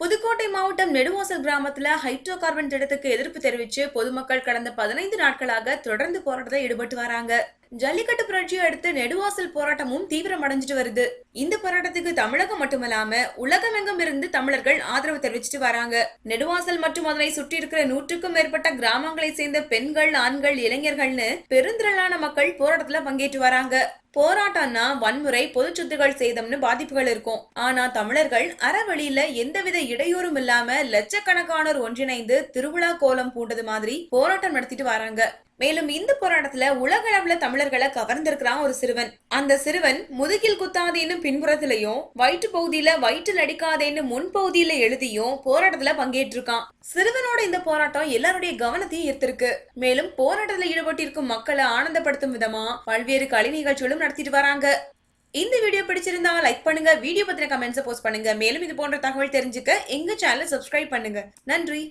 புதுக்கோட்டை மாவட்டம் நெடுமோசல் கிராமத்தில் hydro carbon திட்டத்துக்கு எதிர்ப்பு தெரிவித்து பொதுமக்கள் கடந்த பதினைந்து நாட்களாக தொடர்ந்து போராட்டத்தில் ஈடுபட்டு வராங்க. ஜல்லிக்கட்டு புரட்சியை அடுத்து நெடுவாசல் போராட்டமும் தீவிரம் அடைஞ்சிட்டு வருது. இந்த போராட்டத்துக்கு தமிழகம் மட்டுமல்லாம உலகமெங்கும் இருந்து தமிழர்கள் ஆதரவு தெரிவிச்சிட்டு வராங்க. நெடுவாசல் மற்றும் அதனை சுற்றி இருக்கிற நூற்றுக்கும் மேற்பட்ட கிராமங்களை சேர்ந்த பெண்கள் ஆண்கள் இளைஞர்கள்னு பெருந்திரளான மக்கள் போராட்டத்துல பங்கேற்று வராங்க. போராட்டம்னா வன்முறை பொது சொத்துகள் சேதம்னு பாதிப்புகள் இருக்கும். ஆனா தமிழர்கள் அறவழியில எந்தவித இடையூறும் இல்லாம லட்சக்கணக்கானோர் ஒன்றிணைந்து திருவிழா கோலம் பூண்டது மாதிரி போராட்டம் நடத்திட்டு வராங்க. மேலும் இந்த போராட்டத்துல உலக அளவுல தமிழர்களை கவர்ந்திருக்கிறான் ஒரு சிறுவன். அந்த சிறுவன் முதுகில் குத்தாதேன்னு பின்புறத்திலையும் வயிற்று பகுதியில வயிற்றில் அடிக்காதேன்னு முன்பகுதியில எழுதியும் போராட்டத்துல பங்கேற்றிருக்கான். சிறுவனோட இந்த போராட்டம் எல்லாருடைய கவனத்தையும் ஈர்த்திருக்கு. மேலும் போராட்டத்துல ஈடுபட்டிருக்கும் மக்களை ஆனந்தப்படுத்தும் விதமா பல்வேறு கலை நிகழ்ச்சிகளும் நடத்திட்டு வராங்க. இந்த வீடியோ பிடிச்சிருந்தா லைக் பண்ணுங்க வீடியோ பத்தின கமெண்ட்ஸ் போஸ்ட் பண்ணுங்க. மேலும் இது போன்ற தகவல் தெரிஞ்சுக்க எங்க சேனலை சப்ஸ்கிரைப் பண்ணுங்க. நன்றி.